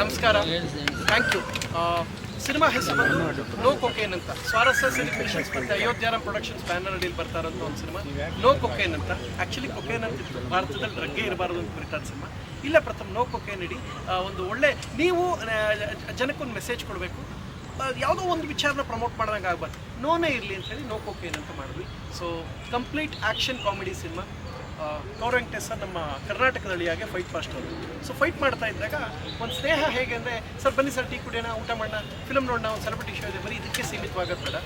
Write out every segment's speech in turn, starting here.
ನಮಸ್ಕಾರ. Thank you cinema ಹೆಸರು no cocaine ಅಂತ. ಸ್ವಾರಸ್ಯ ಸೆಲಿಬ್ರೇಷನ್ಸ್ ಮತ್ತೆ ಅಯೋಧ್ಯಾರಾಮ್ ಪ್ರೊಡಕ್ಷನ್ಸ್ ಬ್ಯಾನರ್ ಅಡಿಯಲ್ಲಿ ಬರ್ತಾ ಒಂದು ಸಿನಿಮಾ. ನೋ ಕೊಕೇನ್ ಅಂತ. ಆ್ಯಕ್ಚುಲಿ ಕೊಕೇನ್ ಅಂತ ಭಾರತದಲ್ಲಿ ಡ್ರಗ್ಗೆ ಇರಬಾರ್ದು ಅಂತ ಕುರಿತಾದ ಸಿನಿಮಾ. ಇಲ್ಲ ಪ್ರಥಮ ನೋ ಕೊಕೇನ್ ಇಡಿ. ಒಂದು ಒಳ್ಳೆ ನೀವು ಜನಕ್ಕೊಂದು ಮೆಸೇಜ್ ಕೊಡಬೇಕು. ಯಾವುದೋ ಒಂದು ವಿಚಾರನ ಪ್ರಮೋಟ್ ಮಾಡಿದಂಗೆ ಆಗ್ಬಾರ್ದು. ನೋನೇ ಇರಲಿ ಅಂತ ಹೇಳಿ ನೋ ಕೊಕೇನ್ ಅಂತ ಮಾಡಿದ್ವಿ. So complete action comedy cinema. Venkatesh ನಮ್ಮ ಕರ್ನಾಟಕದಲ್ಲಿ ಹಾಗೆ ಫೈಟ್ ಫಾಸ್ಟ್ ಅವರು ಸೊ ಫೈಟ್ ಮಾಡ್ತಾ ಇದ್ದಾಗ ಒಂದು ಸ್ನೇಹ ಹೇಗೆ ಅಂದರೆ, ಸರ್, ಬನ್ನಿ ಸರ್, ಟೀ ಕುಡಿಯೋಣ, ಊಟ ಮಾಡೋಣ ಫಿಲಮ್ ನೋಡೋಣ, ಒಂದು ಸೆಲೆಬ್ರಿಟಿ ಶೋ ಇದೆ, ಬರೀ ಇದಕ್ಕೆ ಸೀಮಿತವಾಗೋದು ಬೇಡ.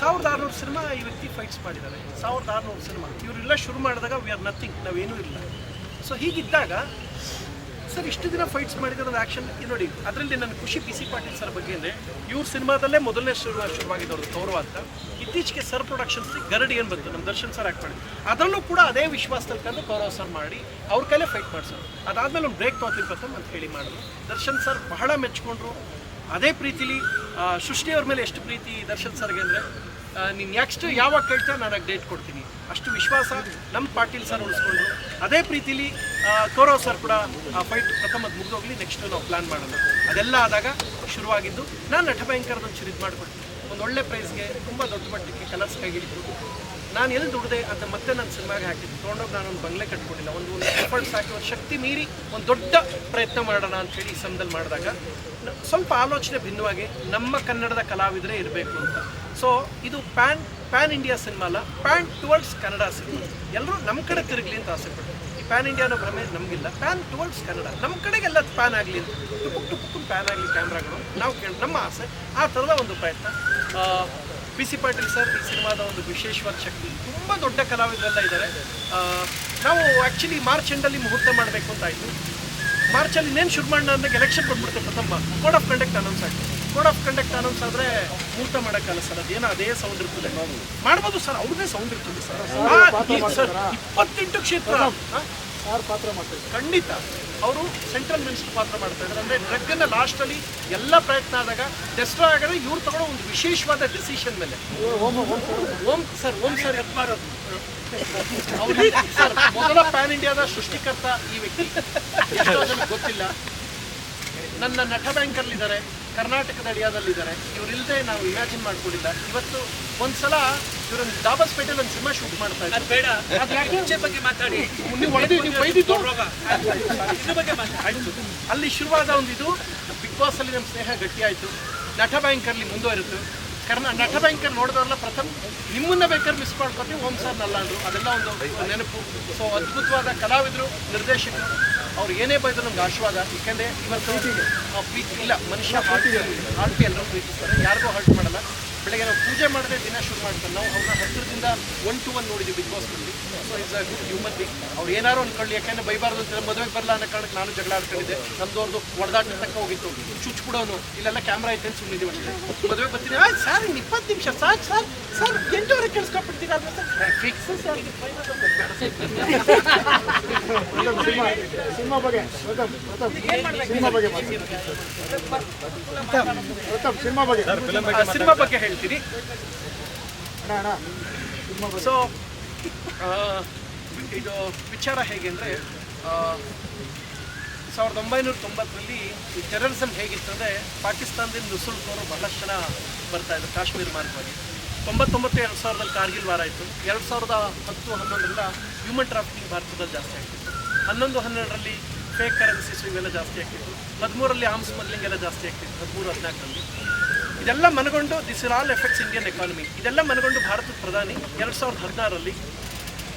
ಸಾವಿರದ ಆರುನೂರು ಸಿನಿಮಾ ಈ ವ್ಯಕ್ತಿ ಫೈಟ್ಸ್ ಮಾಡಿದ್ದಾರೆ. ಸಾವಿರದ ಆರುನೂರು ಸಿನಿಮಾ ಇವರೆಲ್ಲ ಶುರು ಮಾಡಿದಾಗ ವಿ ಆರ್ ನಥಿಂಗ್ ನಾವೇನೂ ಇಲ್ಲ. ಸೊ ಹೀಗಿದ್ದಾಗ ಸರ್, ಇಷ್ಟು ದಿನ ಫೈಟ್ಸ್ ಮಾಡಿದ್ರೆ ಆಕ್ಷನ್ ಆ್ಯಕ್ಷನ್ ನೋಡಿ, ಅದರಲ್ಲಿ ನನ್ನ ಖುಷಿ ಪಿ ಸಿ ಪಾಟೀಲ್ ಸರ್ ಬಗ್ಗೆ ಅಂದರೆ, ಇವ್ರ ಸಿನಿಮಾದಲ್ಲೇ ಮೊದಲನೇ ಶುರು ಶುರುವಾಗಿದ್ದವ್ರದ್ದು ಗೌರವ ಅಂತ. ಇತ್ತೀಚೆಗೆ ಸರ್ ಪ್ರೊಡಕ್ಷನ್ಸ್ ಗರಡಿ ಏನು ಬಂತು? ನಮ್ಮ ದರ್ಶನ್ ಸರ್ ಆ್ಯಕ್ಟ್ ಮಾಡಿ. ಅದರಲ್ಲೂ ಕೂಡ ಅದೇ ವಿಶ್ವಾಸದಲ್ಲಿ ತಂದು ಗೌರವ ಸರ್ ಮಾಡಿ, ಅವ್ರ ಕೈಲೇ ಫೈಟ್ ಮಾಡಿಸೋರು. ಅದಾದಮೇಲೆ ಒಂದು ಬ್ರೇಕ್ ತೊಗೊತೀನಿ ಪ್ರಥಮ್ ಅಂತ ಹೇಳಿ ಮಾಡಿದ್ರು. ದರ್ಶನ್ ಸರ್ ಬಹಳ ಮೆಚ್ಕೊಂಡ್ರು. ಅದೇ ಪ್ರೀತಿಲಿ ಸೃಷ್ಟಿಯವ್ರ ಮೇಲೆ ಎಷ್ಟು ಪ್ರೀತಿ ದರ್ಶನ್ ಸರ್ಗೆ ಅಂದರೆ ನೀನು ನೆಕ್ಸ್ಟ್ ಯಾವಾಗ ಕೇಳ್ತಾ ನಾನು ಡೇಟ್ ಕೊಡ್ತೀನಿ. ಅಷ್ಟು ವಿಶ್ವಾಸ ನಮ್ಮ ಪಾಟೀಲ್ ಸರ್ ಉಳಿಸ್ಕೊಂಡ್ರು. ಅದೇ ಪ್ರೀತಿಲಿ ಕೌರವ್ ಸರ್ ಕೂಡ, ಆ ಫೈಟ್ ಪ್ರಥಮದ ಮುಗಿದೋಗ್ಲಿ ನೆಕ್ಸ್ಟ್ ನಾವು ಪ್ಲಾನ್ ಮಾಡೋಣ. ಅದೆಲ್ಲ ಆದಾಗ ಶುರುವಾಗಿದ್ದು, ನಾನು ನಟ ಭಯಂಕರದ ಒಂಚೂರು ಇದು ಮಾಡಿಕೊಡ್ತೀನಿ ಒಂದು ಒಳ್ಳೆ ಪ್ರೈಸ್ಗೆ ತುಂಬ ದೊಡ್ಡ ಮಟ್ಟಕ್ಕೆ ಕಲರ್ಸ್ ಕೈಗಿಟ್ಟು ನಾನು ಎಲ್ಲಿ ದುಡ್ದೆ ಅಂತ ಮತ್ತೆ ನನ್ನ ಸಿನಿಮಾಗೆ ಹಾಕಿದ್ದು, ತೊಗೊಂಡೋಗಿ ನಾನು ಒಂದು ಬಂಗ್ಲೆ ಕಟ್ಕೊಂಡಿಲ್ಲ. ಒಂದು ಒಂದು ಎಫರ್ಟ್ಸ್ ಹಾಕಿ ಒಂದು ಶಕ್ತಿ ಮೀರಿ ಒಂದು ದೊಡ್ಡ ಪ್ರಯತ್ನ ಮಾಡೋಣ ಅಂತ ಹೇಳಿ ಈ ಸಮಯದಲ್ಲಿ ಮಾಡಿದಾಗ ಸ್ವಲ್ಪ ಆಲೋಚನೆ ಭಿನ್ನವಾಗಿ ನಮ್ಮ ಕನ್ನಡದ ಕಲಾವಿದರೇ ಇರಬೇಕು ಅಂತ. ಸೊ ಇದು ಪ್ಯಾನ್ ಪ್ಯಾನ್ ಇಂಡಿಯಾ ಸಿನಿಮಾ ಅಲ್ಲ, ಪ್ಯಾನ್ ಟುವರ್ಡ್ಸ್ ಕನ್ನಡ ಸಿನಿಮಾ. ಎಲ್ಲರೂ ನಮ್ಮ ಕಡೆ ತಿರುಗಲಿ ಅಂತ ಆಸೆ ಪಡ್ತಾರೆ ಪ್ಯಾನ್ ಅನ್ನೋ ಭ್ರಮೆ ನಮಗಿಲ್ಲ. ಪ್ಯಾನ್ ಟುವರ್ಡ್ಸ್ ಕನ್ನಡ ನಮ್ಮ ಕಡೆಗೆಲ್ಲ ಪ್ಯಾನ್ ಆಗಲಿ ಟುಪುಕ್ ಟುಪುಕ್ ಪ್ಯಾನ್ ಆಗಲಿ ಕ್ಯಾಮ್ರಾಗಳು. ನಾವು ಕೇಳಿ, ನಮ್ಮ ಆಸೆ ಆ ಥರದ ಒಂದು ಪ್ರಯತ್ನ. ಪಿ ಸಿ ಪಾಟೀಲ್ ಸರ್ ಈ ಸಿನಿಮಾದ ಒಂದು ವಿಶೇಷವಾದ ಶಕ್ತಿ. ತುಂಬ ದೊಡ್ಡ ಕಲಾವಿದರೆಲ್ಲ ಇದ್ದಾರೆ. ನಾವು ಆ್ಯಕ್ಚುಲಿ ಮಾರ್ಚ್ ಎಂಡಲ್ಲಿ ಮುಹೂರ್ತ ಮಾಡಬೇಕು ಅಂತ ಆಯಿತು. ಮಾರ್ಚಲ್ಲಿ ಇನ್ನೇನು ಶುರು ಮಾಡೋಣ ಅಂದಾಗ election ಕೊಟ್ಬಿಡ್ತೇವೆ Pratham. Code of conduct announce ಆಯ್ತು ಕೋಡ್ ಆಫ್ ಕಂಡಕ್ಟ್ ಅನೌನ್ಸ್ ಆದರೆ ಮುಹೂರ್ತ ಮಾಡೋಕ್ಕಲ್ಲ ಸರ್ ಅದೇನೋ ಅದೇ ಸೌಂಡ್ ಇರ್ತದೆ. ಮಾಡ್ಬೋದು ಸರ್ ಅವ್ರದೇ ಸೌಂಡ್ ಇರ್ತದೆ ಸರ್. ಇಪ್ಪತ್ತೆಂಟು ಕ್ಷೇತ್ರ. ಆ? ಖಂಡಿತ. ಅವರು ಸೆಂಟ್ರಲ್ ಮಿನಿಸ್ಟರ್ ಪಾತ್ರ ಮಾಡ್ತಾ ಇದ್ದಾರೆ. ಅಂದರೆ ಲಾಸ್ಟ್ ಲಾಸ್ಟಲ್ಲಿ ಎಲ್ಲ ಪ್ರಯತ್ನ ಆದಾಗ ಡೆಸ್ಟ್ರಾ ಆಗದೆ ಇವ್ರು ತಗೊಳ್ಳೋ ಒಂದು ವಿಶೇಷವಾದ ಡಿಸಿಷನ್ ಮೇಲೆ. ಓಂ ಸರ್ ಓಂ ಸರ್ ಅವ್ರು ಸರ್ ಮೊದಲ ಪ್ಯಾನ್ ಇಂಡಿಯಾದ ಸೃಷ್ಟಿಕರ್ತ ಈ ವ್ಯಕ್ತಿ. ಗೊತ್ತಿಲ್ಲ. ನನ್ನ ನಟ ಬ್ಯಾಂಕಲ್ಲಿದ್ದಾರೆ ಕರ್ನಾಟಕದ ಅಡಿಯಾದಲ್ಲಿದ್ದಾರೆ ಇವರಿಲ್ಲದೆ ನಾವು ಇಮ್ಯಾಜಿನ್ ಮಾಡ್ಕೊಂಡಿಲ್ಲ. ಇವತ್ತು ಒಂದ್ಸಲ ಇವರೊಂದು ದಾಬಸ್ಪೇಟೆಲ್ ಒಂದು ಸಿನಿಮಾ ಶೂಟ್ ಮಾಡ್ತಾ ಇದ್ದಾರೆ ಬೇಡ. ಬಗ್ಗೆ ಮಾತಾಡಿ. ನೀವು ಹೊಡೆದು ನೀವು ಬೈದಿದ್ದು? ರೋಗ. ಇದ್ರ ಬಗ್ಗೆ ಮಾತಾಡಿ. ಅಲ್ಲಿ ಶುರುವಾದ ಒಂದು ಇದು ಬಿಗ್ ಬಾಸ್ ಅಲ್ಲಿ ನಮ್ಮ ಸ್ನೇಹ ಗಟ್ಟಿ ಆಯ್ತು. ನಟ ಬ್ಯಾಂಕರ್ಲಿ ಮುಂದುವರಿತು. ಕರ್ನಾ ನಟ ಬ್ಯಾಂಕರ್ ನೋಡಿದವರೆಲ್ಲ ಪ್ರಥಮ ನಿಮ್ಮನ್ನ ಬೇಕಾದ್ರೆ ಮಿಸ್ ಮಾಡ್ಕೊತೀವಿ ಓಂ ಸರ್ ನಲ್ಲಾಂಡ್ರು ಅದೆಲ್ಲ ಒಂದು ನೆನಪು. ಸೊ ಅದ್ಭುತವಾದ ಕಲಾವಿದರು ನಿರ್ದೇಶಕರು. ಅವ್ರು ಏನೇ ಬೈದ್ರು ನಮ್ಗೆ ಆಶೀರ್ವಾದ. ಯಾಕೆಂದ್ರೆ ಇವತ್ತು ಆ ಪ್ರೀತಿ ಇಲ್ಲ ಮನುಷ್ಯ ಹಾರ್ಟ್ ಎಲ್ಲರೂ ಪ್ರೀತಿಸ್ತಾರೆ. ಯಾರಿಗೂ ಹರ್ಟ್ ಮಾಡಲ್ಲ. ಬೆಳಗ್ಗೆ ನಾವು ಪೂಜೆ ಮಾಡದೆ ದಿನ ಶುರು ಮಾಡ್ತಾರೆ ನಾವು ಅವ್ರನ್ನ ಹತ್ತಿರದಿಂದ ಒನ್ ಟು ಒನ್ ನೋಡಿದ್ವಿ big ಬಾಸ್ನಲ್ಲಿ. So is a good human being ಅವ್ರು ಏನಾರು ಅನ್ಕೊಳ್ಳಿ ಯಾಕೆಂದ್ರೆ ಬೈಬಾರ್ದು ಅಂತ ಮದುವೆಗೆ ಬರಲ್ಲ ಅನ್ನೋ ಕಾರಣಕ್ಕೆ ನಾನು ಜಗಳ ಆಡ್ಕೊಂಡಿದ್ದೆ. ನಮ್ದವ್ರದ್ದು ಹೊಡೆದಾಟ ತಕ್ಕ ಹೋಗಿತ್ತು. ಚುಚ್ಚು ಬಿಡೋನು ಇಲ್ಲೆಲ್ಲ ಕ್ಯಾಮ್ರಾ ಐತೆ ಅಂತ ಸುಮ್ಮನಿದ್ದೀವಿ ಅಷ್ಟೇ. ಮದುವೆ ಬರ್ತೀನಿ. ಆಯ್ತು ಸರ್ ಇನ್ನು ಇಪ್ಪತ್ತು ನಿಮಿಷ. ಸಾಕು ಸರ್ ಸರ್ ಎಂಟೂವರೆ ಕೇಳಿಸ್ಕೊಬಿಡ್ತೀರಾ ಸರ್ ಫಿಕ್ಸ್ ಸರ್ ಸಿನಿಮಾ ಬಗ್ಗೆ ಹೇಳಿ ಸಿನಿಮಾ ಬಗ್ಗೆ ಸಿನಿಮಾ ಬಗ್ಗೆ. ಸಿನಿಮಾ ಬಗ್ಗೆ ಹೇಳ್ತೀನಿ. ಸೊ ಇದು ವಿಚಾರ ಹೇಗೆ ಅಂದರೆ ಸಾವಿರದ ಒಂಬೈನೂರ ತೊಂಬತ್ತರಲ್ಲಿ ಈ ಟೆರರಿಸಮ್ ಹೇಗಿತ್ತು ಅಂದರೆ ಪಾಕಿಸ್ತಾನದಿಂದ ನುಸುಳ್ಕೋರು ಬಹಳಷ್ಟು ಜನ ಬರ್ತಾ ಇದ್ರು ಕಾಶ್ಮೀರ ಮಾರ್ಗವಾಗಿ. ತೊಂಬತ್ತೊಂಬತ್ತು ಎರಡು ಸಾವಿರದಲ್ಲಿ ಕಾರ್ಗಿಲ್ ವಾರ ಆಯಿತು. ಎರಡು ಸಾವಿರದ ಹತ್ತು, ಹನ್ನೊಂದರಿಂದ ಹ್ಯೂಮನ್ ಟ್ರಾಫಿಕಿಂಗ್ ಭಾರತದಲ್ಲಿ ಜಾಸ್ತಿ ಆಗ್ತಿತ್ತು. ಹನ್ನೊಂದು, ಹನ್ನೆರಡರಲ್ಲಿ ಫೇಕ್ ಕರೆನ್ಸೀಸ್ ಇವೆಲ್ಲ ಜಾಸ್ತಿ ಆಗ್ತಿತ್ತು. ಹದಿಮೂರರಲ್ಲಿ ಆಮ್ಸ್ ಸ್ಮಗ್ಲಿಂಗ್ ಎಲ್ಲ ಜಾಸ್ತಿ ಆಗ್ತಿತ್ತು. ಹದಿಮೂರು, ಹದಿನಾಲ್ಕರಲ್ಲಿ. ಇದೆಲ್ಲ ಮನಗೊಂಡು ದಿಸ್ ಇರ್ ಆಲ್ ಎಫೆಕ್ಟ್ಸ್ ಇಂಡಿಯನ್ ಎಕಾನಮಿ ಇದೆಲ್ಲ ಮನಗೊಂಡು ಭಾರತದ ಪ್ರಧಾನಿ ಎರಡು ಸಾವಿರದ ಹದಿನಾರರಲ್ಲಿ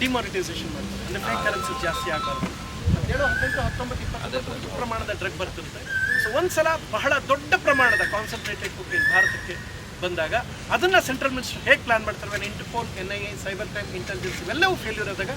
ಡಿಮಾನಿಟೈಸೇಷನ್ ಮಾಡ್ತಾರೆ ಅಂದರೆ ಕರೆನ್ಸಿ ಜಾಸ್ತಿ ಆಗಬಾರ್ದು ಹದಿನೇಳು ಹದಿನೆಂಟು ಹತ್ತೊಂಬತ್ತು ಇಪ್ಪತ್ತು ಪ್ರಮಾಣದ ಡ್ರಗ್ ಬರ್ತಿರುತ್ತೆ ಸೊ ಒಂದ್ಸಲ ಬಹಳ ದೊಡ್ಡ ಪ್ರಮಾಣದ ಕಾನ್ಸಂಟ್ರೇಟೆಡ್ ಕುಕಿಂಗ್ ಭಾರತಕ್ಕೆ ಬಂದಾಗ ಅದನ್ನು ಸೆಂಟ್ರಲ್ ಮಿನಿಸ್ಟರ್ ಹೇಗೆ ಪ್ಲಾನ್ ಮಾಡ್ತಾರೆ? Interpol N I A cyber crime intelligence ಇವೆಲ್ಲವೂ ಫೇಲ್ಯೂರ್ ಆದಾಗ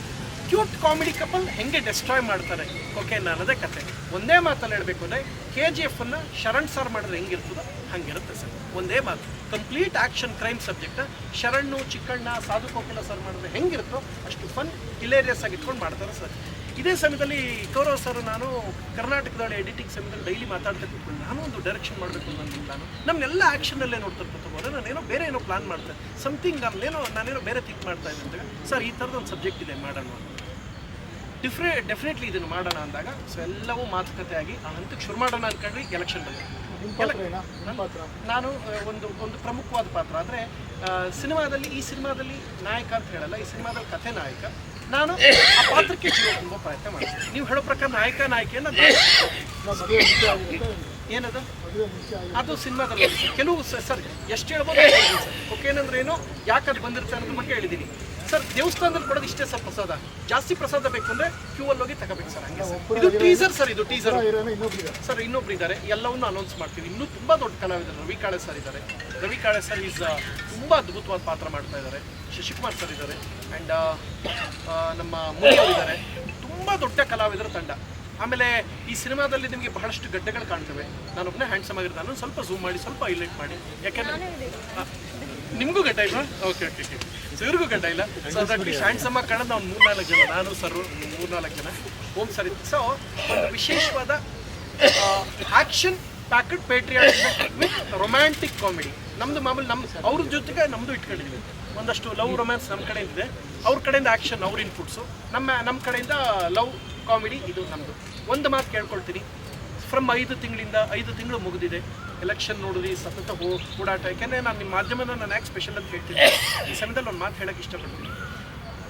ಕ್ಯೂಟ್ ಕಾಮಿಡಿ ಕಪಲ್ ಹೆಂಗೆ ಡೆಸ್ಟ್ರಾಯ್ ಮಾಡ್ತಾರೆ? ಕೊಕೆನ್ ಅನ್ನೋದೇ ಕತೆ. ಒಂದೇ ಮಾತಲ್ಲಿ ಹೇಳಬೇಕು ಅಂದರೆ ಕೆ ಜಿ ಎಫ್ ಅನ್ನು ಶರಣ್ ಸರ್ ಮಾಡಿದ್ರೆ ಹೆಂಗಿರ್ತದೋ ಹಂಗಿರುತ್ತೆ ಸರ್ ಒಂದೇ ಮಾತು. ಕಂಪ್ಲೀಟ್ ಆಕ್ಷನ್ ಕ್ರೈಮ್ ಸಬ್ಜೆಕ್ಟ್ ಶರಣು, ಚಿಕ್ಕಣ್ಣ, ಸಾಧು ಕೋಕಿಲ ಸರ್ ಮಾಡಿದ್ರೆ ಹೆಂಗಿರುತ್ತೋ ಅಷ್ಟು ಫನ್ ಹಿಲೇರಿಯಸ್ ಆಗಿ ಇಟ್ಕೊಂಡು ಮಾಡ್ತಾರೆ ಸರ್ ಇದೇ ಸಮಯದಲ್ಲಿ ಕೌರವ್ ಸರ್ ನಾನು ಕರ್ನಾಟಕದಲ್ಲಿ ಎಡಿಟಿಂಗ್ ಸಮಯದಲ್ಲಿ ಡೈಲಿ ಮಾತಾಡ್ತಾ ಕೂತ್ಕೊಂಡು ನಾನು ಒಂದು ಡೈರೆಕ್ಷನ್ ಮಾಡಬೇಕು ಅನ್ನೋ ನಾನು ನಮ್ಮನ್ನೆಲ್ಲ ಆ್ಯಕ್ಷನಲ್ಲೇ ನೋಡ್ತಾ ಕೂತ್ಕೊಂಡು ನಾನೇನೋ ಬೇರೆ ಏನೋ ಪ್ಲಾನ್ ಮಾಡ್ತೇನೆ ಸಮಥಿಂಗ್ ನಾನೇನೋ ನಾನೇನೋ ಬೇರೆ ಥಿಂಕ್ ಮಾಡ್ತಾ ಇದ್ದೆ ಅಂತ ಸರ್ ಈ ಥರದ ಒಂದು ಸಬ್ಜೆಕ್ಟ್ ಇದೆ, ಮಾಡೋಣ ಡಿಫ್ರೆ ಡೆಫಿನೆಟ್ಲಿ ಇದನ್ನು ಮಾಡೋಣ ಅಂದಾಗ ಸೊ ಎಲ್ಲವೂ ಮಾತುಕತೆ ಆಗಿ ಆ ಹಂತಕ್ಕೆ ಶುರು ಮಾಡೋಣ ಅನ್ಕೊಂಡ್ರಿ ಎಲೆಕ್ಷನ್ ಬಗ್ಗೆ ನಾನು ಒಂದು ಒಂದು ಪ್ರಮುಖವಾದ ಪಾತ್ರ. ಅಂದರೆ ಸಿನಿಮಾದಲ್ಲಿ ಈ ಸಿನಿಮಾದಲ್ಲಿ ನಾಯಕ ಅಂತ ಹೇಳಲ್ಲ ಈ ಸಿನಿಮಾದಲ್ಲಿ ಕಥೆ ನಾಯಕ. ನಾನು ಆ ಪಾತ್ರಕ್ಕೆ ಜೀವ ತುಂಬ ಪ್ರಯತ್ನ ಮಾಡ್ತೀನಿ. ನೀವು ಹೇಳೋ ಪ್ರಕಾರ ನಾಯಕ ನಾಯಕಿಯನ್ನು ಏನದು? ಅದು ಸಿನಿಮಾದಲ್ಲಿ. ಕೆಲವು ಸರ್ ಎಷ್ಟು ಹೇಳ್ಬೋದು ಸರ್. ಓಕೆನಂದ್ರೆ ಏನು? ಯಾಕೆ ಅದು ಬಂದಿರುತ್ತೆ ಅನ್ನೋದ್ರ ಬಗ್ಗೆ ಹೇಳಿದ್ದೀನಿ. ಸರ್ ದೇವಸ್ಥಾನದಲ್ಲಿ ಕೊಡೋದು ಇಷ್ಟೇ ಸರ್ ಪ್ರಸಾದ. ಜಾಸ್ತಿ ಪ್ರಸಾದ ಬೇಕು ಅಂದ್ರೆ ಕ್ಯೂ ಅಲ್ಲಿ ಹೋಗಿ ತಗೋಬೇಕು ಸರ್ ಹಂಗೆ ಸರ್. ಇದು ಟೀಸರ್ ಸರ್ ಇದು ಟೀಸರ್ ಸರ್ ಇನ್ನೊಬ್ರು ಇದ್ದಾರೆ. ಎಲ್ಲವನ್ನೂ ಅನೌನ್ಸ್ ಮಾಡ್ತೀವಿ. ಇನ್ನೂ ತುಂಬಾ ದೊಡ್ಡ ಕಲಾವಿದರು. ರವಿ ಕಾಳೆ ಸರ್ ಇದ್ದಾರೆ. ರವಿ ಕಾಳೆ ಸರ್ ಈಸ್ ತುಂಬಾ ಅದ್ಭುತವಾದ ಪಾತ್ರ ಮಾಡ್ತಾ ಇದ್ದಾರೆ. ಶಶಿಕುಮಾರ್ ಸರ್ ಇದ್ದಾರೆ. ಆ್ಯಂಡ್ ನಮ್ಮ ಅವರು ಇದ್ದಾರೆ. ತುಂಬಾ ದೊಡ್ಡ ಕಲಾವಿದರ ತಂಡ. ಆಮೇಲೆ ಈ ಸಿನಿಮಾದಲ್ಲಿ ನಿಮಗೆ ಬಹಳಷ್ಟು ಗಡ್ಡೆಗಳು ಕಾಣ್ತವೆ. ನಾನೊಬ್ಬನೇ ಹ್ಯಾಂಡ್ಸಮ್ ಆಗಿರ್ತಾನೆ ಸ್ವಲ್ಪ ಝೂಮ್ ಮಾಡಿ ಸ್ವಲ್ಪ ಹೈಲೈಟ್ ಮಾಡಿ. ಯಾಕೆಂದರೆ ನಿಮಗೂ ಗಡ್ಡ ಇಲ್ವಾ? ಓಕೆ ಓಕೆ ಸೊ ಇವ್ರಿಗೂ ಗಡ್ಡ ಇಲ್ಲ? ಸೊ ಅದಕ್ಕೆ ಹ್ಯಾಂಡ್ಸಮ್ ಆಗಿ ಕಾಣೋದು ನಾವು ಮೂರ್ನಾಲ್ಕು ಜನ, ನಾನು, ಸರ್, ಮೂರ್ನಾಲ್ಕು ಜನ. ಓಂ ಸರ್. ಸೊ ಒಂದು ವಿಶೇಷವಾದ action packed patriotic with romantic comedy ನಮ್ದು ಮಾಮೂಲಿ ನಮ್ಮ ಅವ್ರ ಜೊತೆಗೆ ನಮ್ಮದು ಇಟ್ಕೊಂಡಿದ್ವಿ. ಒಂದಷ್ಟು ಲವ್ ರೊಮ್ಯಾನ್ಸ್ ನಮ್ಮ ಕಡೆಯಿಂದ ಇದೆ ಅವ್ರ ಕಡೆಯಿಂದ ಆ್ಯಕ್ಷನ್ ಅವ್ರ ಇನ್ಪುಟ್ಸು ನಮ್ಮ ನಮ್ಮ ಕಡೆಯಿಂದ ಲವ್ ಕಾಮಿಡಿ ಇದು ನಮ್ಮದು ಒಂದು ಮಾತು ಕೇಳ್ಕೊಳ್ತೀನಿ. ಫ್ರಮ್ ಐದು ತಿಂಗಳಿಂದ ಐದು ತಿಂಗಳು ಮುಗಿದಿದೆ. ಎಲೆಕ್ಷನ್ ನೋಡಿದ್ರಿ ಸತತ ಹೋ ಓಡಾಟ. ಯಾಕೆಂದರೆ ನಾನು ನಿಮ್ಮ ಮಾಧ್ಯಮದ ನಾನು ಯಾಕೆ ಸ್ಪೆಷಲ್ ಅಂತ ಹೇಳ್ತೀನಿ ಈ ಸಮಯದಲ್ಲಿ ಒಂದು ಮಾತು ಹೇಳಕ್ಕೆ ಇಷ್ಟಪಡ್ತೀನಿ.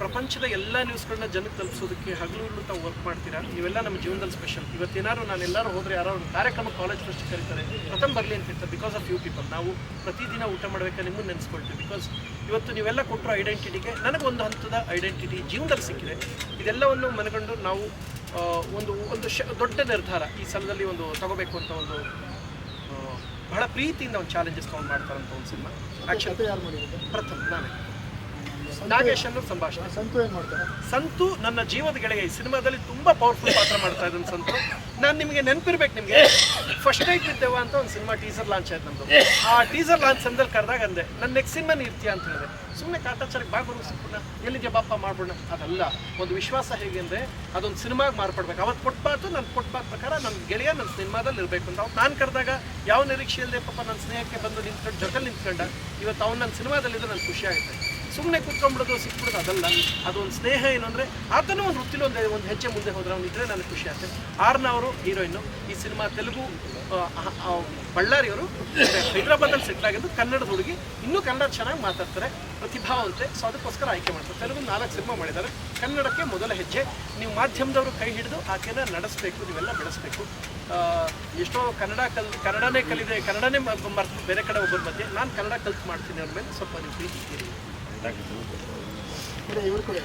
ಪ್ರಪಂಚದ ಎಲ್ಲ ನ್ಯೂಸ್ಗಳನ್ನ ಜನಕ್ಕೆ ತಲುಪಿಸೋದಕ್ಕೆ ಹಗಲು ತಾವು ವರ್ಕ್ ಮಾಡ್ತೀರಾ? ನೀವೆಲ್ಲ ನಮ್ಮ ಜೀವನದಲ್ಲಿ ಸ್ಪೆಷಲ್ ಇವತ್ತೇನಾದ್ರು ನಾನು ಎಲ್ಲರೂ ಹೋದರೆ ಯಾರೋ ಒಂದು ಕಾರ್ಯಕ್ರಮ ಕಾಲೇಜ್ ಫಸ್ಟ್ ಕರೀತಾರೆ. ಪ್ರಥಮ ಬರಲಿ ಅಂತ ಹೇಳ್ತಾರೆ ಬಿಕಾಸ್ ಆಫ್ ಯು ಪೀಪಲ್ ನಾವು ಪ್ರತಿದಿನ ಊಟ ಮಾಡಬೇಕಾ ನಿಮ್ಮನ್ನು ನೆನೆಸ್ಕೊಳ್ತೀವಿ. ಬಿಕಾಸ್ ಇವತ್ತು ನೀವೆಲ್ಲ ಕೊಟ್ಟರು ಐಡೆಂಟಿಟಿಗೆ ನನಗೆ ಒಂದು ಹಂತದ ಐಡೆಂಟಿಟಿ ಜೀವನದಲ್ಲಿ ಸಿಕ್ಕಿದೆ. ಇದೆಲ್ಲವನ್ನು ಮನಗಂಡು ನಾವು ಒಂದು ಒಂದು ಶ ದೊಡ್ಡ ನಿರ್ಧಾರ ಈ ಸಲದಲ್ಲಿ ಒಂದು ತಗೋಬೇಕು ಅಂತ ಒಂದು ಬಹಳ ಪ್ರೀತಿಯಿಂದ ಒಂದು ಚಾಲೆಂಜಸ್ ತಗೊಂಡು ಮಾಡ್ತಾರಂತ ಒಂದು ಸಿನಿಮಾ. ಆಕ್ಷನ್ ಯಾರು ಪ್ರಥಮ ನಾನೇ. ನಾಗೇಶ್ ಅನ್ನೋ ಸಂಭಾಷಣೆ. ಸಂತು ಏನು ಮಾಡ್ತಾರೆ? ಸಂತು ನನ್ನ ಜೀವದ ಗೆಳೆಯ ಈ ಸಿನಿಮಾದಲ್ಲಿ ತುಂಬಾ ಪವರ್ಫುಲ್ ಪಾತ್ರ ಮಾಡ್ತಾ ಇದ್ದಾನೆ ಸಂತು. ನಾನು ನಿಮಗೆ ನೆನಪಿರ್ಬೇಕು ನಿಮಗೆ. ಫಸ್ಟ್ ನೈಟ್ ಇದ್ದೇವ ಅಂತ ಒಂದು ಸಿನಿಮಾ ಟೀಸರ್ ಲಾಂಚ್ ಆಯ್ತು ನಮ್ದು. ಆ ಟೀಸರ್ ಲಾಂಚ್ ಸಂದಲ್ಲಿ ಕರೆದಾಗ ಅಂದೆ ನನ್ನ ನೆಕ್ಸ್ಟ್ ಸಿನಿಮಾ ನೀರ್ತೀಯ ಅಂತ ಹೇಳಿದೆ. ಸುಮ್ಮನೆ ಕಾಟಾಚಾರಕ್ಕೆ ಬಾ ಗುರು ಸಿಕ್ಬಿಡ ಎಲ್ಲಿಗೆ ಬಾಪ ಮಾಡ್ಬಿಡೋಣ? ಅದಲ್ಲ. ಒಂದು ವಿಶ್ವಾಸ ಹೇಗೆ ಅಂದರೆ, ಅದೊಂದು ಸಿನಿಮಾಗೆ ಮಾರ್ಪಡ್ಬೇಕು. ಅವತ್ತು ಕೊಟ್ಬಾರ್ದು, ನನ್ನ ಕೊಟ್ಬಾರ್ದು ಪ್ರಕಾರ ನನ್ನ ಗೆಳೆಯ ನನ್ನ ಸಿನಿಮಾದಲ್ಲಿ ಇರಬೇಕು ಅಂತ ಅವ್ನು ನಾನು ಕರೆದಾಗ ಯಾವ ನಿರೀಕ್ಷೆ ಇಲ್ಲದೆ ಪಾಪ ನನ್ನ ಸ್ನೇಹಕ್ಕೆ ಬಂದು ನಿಂತ್ಕೊಂಡು, ಜೊತೆಲಿ ನಿಂತ್ಕೊಂಡ, ಇವತ್ತು ಅವ್ನು ನನ್ನ ಸಿನಿಮಾದಲ್ಲಿದ್ದು ನನಗೆ ಖುಷಿ ಆಗುತ್ತೆ. ಸುಮ್ಮನೆ ಕೂತ್ಕೊಂಡ್ಬಿಡೋದು ಸಿಕ್ಬಿಡೋದು ಅದಲ್ಲ. ಅದೊಂದು ಸ್ನೇಹ ಏನು ಅಂದರೆ, ಆತನೂ ಒಂದು ವೃತ್ತಿಲಿ ಒಂದು ಒಂದು ಹೆಜ್ಜೆ ಮುಂದೆ ಹೋದ್ರೆ ಅವ್ನು ಇದ್ರೆ ನನಗೆ ಖುಷಿ ಆಗ್ತದೆ ಆರ್ನವರು ಹೀರೋಯಿನ್ನು ಈ ಸಿನಿಮಾ ತೆಲುಗು ಬಳ್ಳಾರಿಯವರು ಹೈದರಾಬಾದಲ್ಲಿ ಸೆಟ್ಲ್ ಆಗಿದ್ದು ಕನ್ನಡದ ಹುಡುಗಿ. ಇನ್ನೂ ಕನ್ನಡ ಚೆನ್ನಾಗಿ ಮಾತಾಡ್ತಾರೆ, ಪ್ರತಿಭಾವಂತೆ. ಸೊ ಅದಕ್ಕೋಸ್ಕರ ಆಯ್ಕೆ ಮಾಡ್ತಾರೆ. ತೆಲುಗು ನಾಲ್ಕು ಸಿನಿಮಾ ಮಾಡಿದ್ದಾರೆ. ಕನ್ನಡಕ್ಕೆ ಮೊದಲ ಹೆಜ್ಜೆ. ನೀವು ಮಾಧ್ಯಮದವರು ಕೈ ಹಿಡಿದು ಆಕೆನ ನಡೆಸಬೇಕು, ನೀವೆಲ್ಲ ಬೆಳೆಸಬೇಕು. ಎಷ್ಟೋ ಕನ್ನಡ ಕಲ್, ಕನ್ನಡನೇ ಕಲಿದೆ, ಕನ್ನಡನೇ ಮರ್ತು ಬೇರೆ ಕಡೆ ಒಬ್ಬರ ಮಧ್ಯೆ. ನಾನು ಕನ್ನಡ ಕಲ್ತು ಮಾಡ್ತೀನಿ ಅವ್ರ ಮೇಲೆ ಸ್ವಲ್ಪ ನೀವು ಪ್ರೀತಿ ಇದ್ದೀರಿ. 来个生活